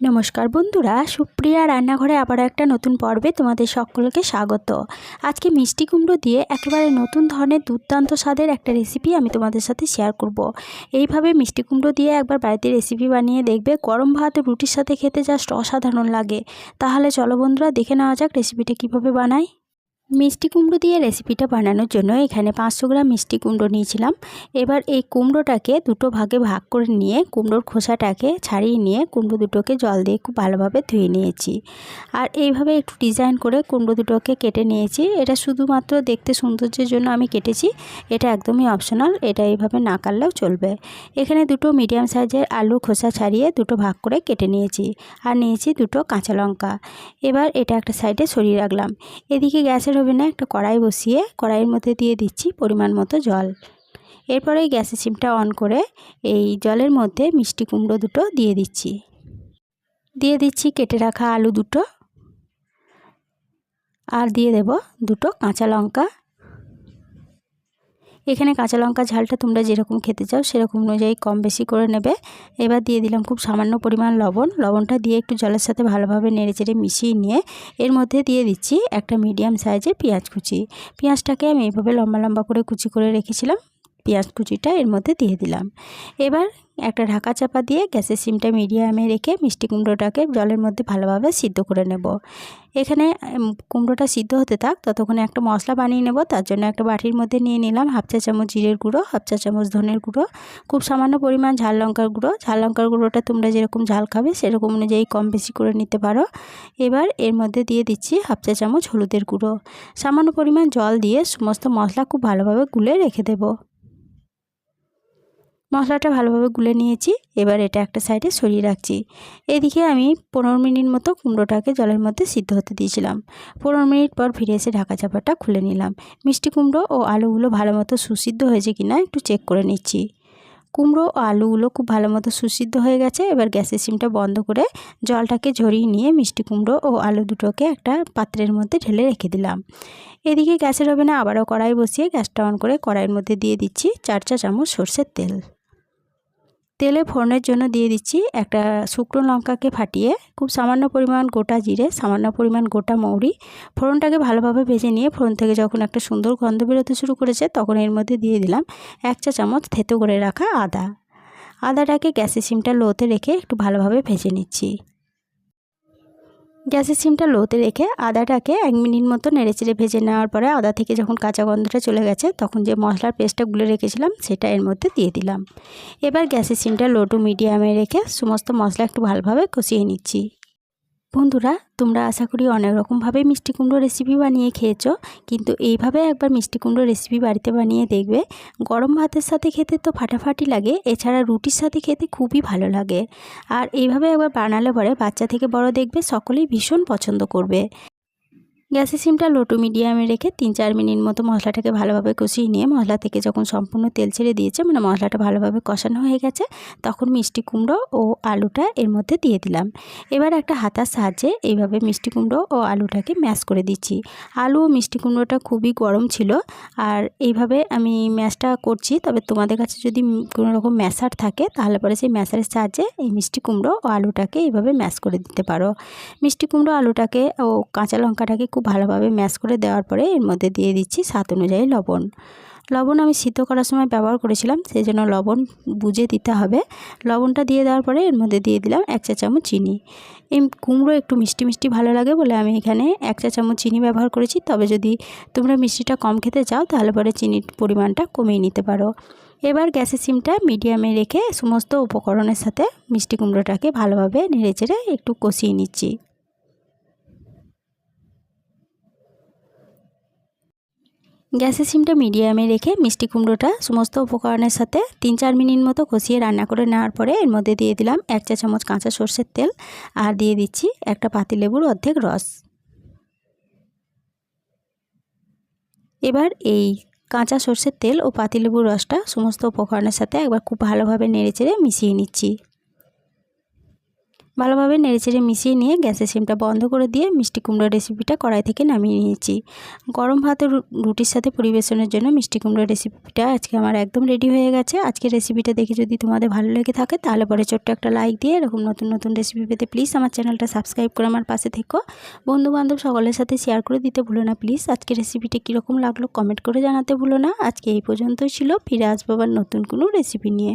নমস্কার বন্ধুরা, সুপ্রিয়া রান্নাঘরে আবার একটা নতুন পর্বে তোমাদের সকলকে স্বাগত। আজকে মিষ্টি কুমড়ো দিয়ে একেবারে নতুন ধরনের দুর্দান্ত স্বাদের একটা রেসিপি আমি তোমাদের সাথে শেয়ার করব। এইভাবে মিষ্টি কুমড়ো দিয়ে একবার বাড়িতে রেসিপি বানিয়ে দেখবে গরম ভাত রুটির সাথে খেতে জাস্ট অসাধারণ লাগে। তাহলে চলো বন্ধুরা, দেখে নেওয়া যাক রেসিপিটা কীভাবে বানাই। মিষ্টি কুমড়ো দিয়ে রেসিপিটা বানানোর জন্য এখানে পাঁচশো গ্রাম মিষ্টি কুমড়ো নিয়েছিলাম। এবার এই কুমড়োটাকে দুটো ভাগে ভাগ করে নিয়ে কুমড়োর খোসাটাকে ছাড়িয়ে নিয়ে কুমড়ো দুটোকে জল দিয়ে খুব ভালোভাবে ধুয়ে নিয়েছি। আর এইভাবে একটু ডিজাইন করে কুমড়ো দুটোকে কেটে নিয়েছি। এটা শুধুমাত্র দেখতে সৌন্দর্যের জন্য আমি কেটেছি। এটা একদমই অপশনাল এটা এইভাবে না কাটলেও চলবে। এখানে দুটো মিডিয়াম সাইজের আলু খোসা ছাড়িয়ে দুটো ভাগ করে কেটে নিয়েছি। আর নিয়েছি দুটো কাঁচা লঙ্কা। এবার এটা একটা সাইডে সরিয়ে রাখলাম। এদিকে গ্যাসের ওভেনে একটা কড়াই বসিয়ে কড়াইয়ের মধ্যে দিয়ে দিচ্ছি পরিমাণ মতো জল। এরপরে গ্যাসের সিমটা অন করে এই জলের মধ্যে মিষ্টি কুমড়ো দুটো দিয়ে দিচ্ছি। দিয়ে দিচ্ছি কেটে রাখা আলু দুটো। আর দিয়ে দেব দুটো কাঁচা লঙ্কা এখানে কাঁচা লঙ্কা ঝালটা তোমরা যেরকম খেতে চাও সেরকম অনুযায়ী কম বেশি করে নেবে। এবার দিয়ে দিলাম খুব সামান্য পরিমাণ লবণ। লবণটা দিয়ে একটু জলের সাথে ভালোভাবে নেড়ে চেড়ে মিশিয়ে নিয়ে এর মধ্যে দিয়ে দিচ্ছি একটা মিডিয়াম সাইজের পেঁয়াজ কুচি। পেঁয়াজটাকে আমি এইভাবে লম্বা লম্বা করে কুচি করে রেখেছিলাম। পেঁয়াজ কুচিটা এর মধ্যে দিয়ে দিলাম। এবার একটা ঢাকা চাপা দিয়ে গ্যাসের সিমটা মিডিয়ামে রেখে মিষ্টি কুমড়োটাকে জলের মধ্যে ভালোভাবে সিদ্ধ করে নেব। এখানে কুমড়োটা সিদ্ধ হতে থাক, ততক্ষণে একটা মশলা বানিয়ে নেব। তার জন্য একটা বাটির মধ্যে নিয়ে নিলাম হাফ চা চামচ জিরের গুঁড়ো, হাফ চা চামচ ধনের গুঁড়ো, খুব সামান্য পরিমাণ ঝাল লঙ্কার গুঁড়ো। ঝাল লঙ্কার গুঁড়োটা তোমরা যেরকম ঝাল খাবে, সেরকম অনুযায়ী কম বেশি করে নিতে পারো। এবার এর মধ্যে দিয়ে দিচ্ছি হাফ চা চামচ হলুদের গুঁড়ো। সামান্য পরিমাণ জল দিয়ে সমস্ত মশলা খুব ভালোভাবে গুলে রেখে দেবো। মশলাটা ভালোভাবে গুলে নিয়েছি। এবার এটা একটা সাইডে সরিয়ে রাখছি। এদিকে আমি পনেরো মিনিট মতো কুমড়োটাকে জলের মধ্যে সিদ্ধ হতে দিয়েছিলাম। পনেরো মিনিট পর ফিরে এসে ঢাকা চাপাটা খুলে নিলাম। মিষ্টি কুমড়ো ও আলুগুলো ভালো মতো সুসিদ্ধ হয়েছে কিনা একটু চেক করে নিচ্ছি। কুমড়ো ও আলুগুলো খুব ভালো মতো সুসিদ্ধ হয়ে গেছে। এবার গ্যাসের সিমটা বন্ধ করে জলটাকে ঝরিয়ে নিয়ে মিষ্টি কুমড়ো ও আলু দুটোকে একটা পাত্রের মধ্যে ঢেলে রেখে দিলাম। এদিকে গ্যাসের ওভেনে আবারও কড়াই বসিয়ে গ্যাসটা অন করে কড়াইয়ের মধ্যে দিয়ে দিচ্ছি চার চা চামচ সর্ষের তেল। তেলে ফোড়নের জন্য দিয়ে দিচ্ছি একটা শুকনো লঙ্কাকে ফাটিয়ে খুব সামান্য পরিমাণ গোটা জিরে, সামান্য পরিমাণ গোটা মৌরি। ফোড়নটাকে ভালোভাবে ভেজে নিয়ে ফোড়ন থেকে যখন একটা সুন্দর গন্ধ বেরোতে শুরু করেছে তখন এর মধ্যে দিয়ে দিলাম এক চা চামচ থেতো করে রাখা আদা। আদাটাকে গ্যাসের সিমটা লোতে রেখে একটু ভালোভাবে ভেজে নিচ্ছি। গ্যাসের সিমটা লোতে রেখে আদাটাকে এক মিনিট মতো নেড়েচেড়ে ভেজে নেওয়ার পরে আদা থেকে যখন কাঁচা গন্ধটা চলে গেছে, তখন যে মশলার পেস্টটা গুলে রেখেছিলাম, সেটা এর মধ্যে দিয়ে দিলাম। এবার গ্যাসের সিমটা লো টু মিডিয়ামে রেখে সমস্ত মশলা একটু ভালোভাবে কষিয়ে নিচ্ছি। বন্ধুরা, তোমরা আশা করি অনেক রকমভাবে মিষ্টি কুমড়ো রেসিপি বানিয়ে খেয়েছো। কিন্তু এইভাবে একবার মিষ্টি কুমড়ো রেসিপি বাড়িতে বানিয়ে দেখবে। গরম ভাতের সাথে খেতে তো ফাটাফাটি লাগে, এছাড়া রুটির সাথে খেতে খুবই ভালো লাগে। আর এইভাবে একবার বানালে পরে বাচ্চা থেকে বড় দেখবে, সকলেই ভীষণ পছন্দ করবে। গ্যাসের সিমটা লো টু মিডিয়ামে রেখে তিন চার মিনিট মতো মশলাটাকে ভালোভাবে কষিয়ে নিয়ে মশলা থেকে যখন সম্পূর্ণ তেল ছেড়ে দিয়েছে মানে মশলাটা ভালোভাবে কষানো হয়ে গেছে, তখন মিষ্টি কুমড়ো ও আলুটা এর মধ্যে দিয়ে দিলাম। এবার একটা হাতার সাহায্যে এইভাবে মিষ্টি কুমড়ো ও আলুটাকে ম্যাশ করে দিচ্ছি। আলু ও মিষ্টি কুমড়োটা খুবই গরম ছিল, আর এইভাবে আমি ম্যাশটা করছি, তবে তোমাদের কাছে যদি কোনো রকম ম্যাশার থাকে, তাহলে পরে সেই ম্যাশারের সাহায্যে এই মিষ্টি কুমড়ো ও আলুটাকে এইভাবে ম্যাশ করে দিতে পারো। মিষ্টি কুমড়ো, আলুটাকে ও কাঁচা লঙ্কাটাকে খুব ভালোভাবে ম্যাশ করে দেওয়ার পরে এর মধ্যে দিয়ে দিচ্ছি স্বাদ অনুযায়ী লবণ। লবণ আমি সিদ্ধ করার সময় ব্যবহার করেছিলাম সেই জন্য লবণ বুঝে দিতে হবে। লবণটা দিয়ে দেওয়ার পরে এর মধ্যে দিয়ে দিলাম এক চা চামচ চিনি। এই কুমড়ো একটু মিষ্টি মিষ্টি ভালো লাগে বলে আমি এখানে এক চা চামচ চিনি ব্যবহার করেছি। তবে যদি তোমরা মিষ্টিটা কম খেতে চাও, তাহলে পরে চিনির পরিমাণটা কমিয়ে নিতে পারো। এবার গ্যাসের সিমটা মিডিয়ামে রেখে সমস্ত উপকরণের সাথে মিষ্টি কুমড়োটাকে ভালোভাবে নেড়ে চেড়ে একটু কষিয়ে নিচ্ছি। গ্যাসের সিমটা মিডিয়ামে রেখে মিষ্টি কুমড়োটা সমস্ত উপকরণের সাথে তিন চার মিনিট মতো কষিয়ে রান্না করে নেওয়ার পরে এর মধ্যে দিয়ে দিলাম এক চা চামচ কাঁচা সর্ষের তেল আর দিয়ে দিচ্ছি একটা পাতিলেবুর অর্ধেক রস। এবার এই কাঁচা সর্ষের তেল ও পাতিলেবুর রসটা সমস্ত উপকরণের সাথে একবার খুব ভালোভাবে নেড়ে চেড়ে মিশিয়ে নিচ্ছি। ভালোভাবে নেড়েচেড়ে মিশিয়ে নিয়ে গ্যাসের সিমটা বন্ধ করে দিয়ে মিষ্টি কুমড়ো রেসিপিটা কড়াই থেকে নামিয়ে নিয়েছি। গরম ভাত রুটির সাথে পরিবেশনের জন্য মিষ্টি কুমড়ো রেসিপিটা আজকে আমার একদম রেডি হয়ে গেছে। আজকে রেসিপিটা দেখে যদি তোমাদের ভালো লেগে থাকে তাহলে পরে ছোট্ট একটা লাইক দিয়ে এরকম নতুন নতুন রেসিপি পেতে প্লিজ আমার চ্যানেলটা সাবস্ক্রাইব করে আমার পাশে থেকো। বন্ধু বান্ধব সকলের সাথে শেয়ার করে দিতে ভুলো না প্লিজ আজকে রেসিপিটা কীরকম লাগল কমেন্ট করে জানাতে ভুলো না। আজকে এই পর্যন্তই ছিল। ফিরে আসব আবার নতুন কোনো রেসিপি নিয়ে।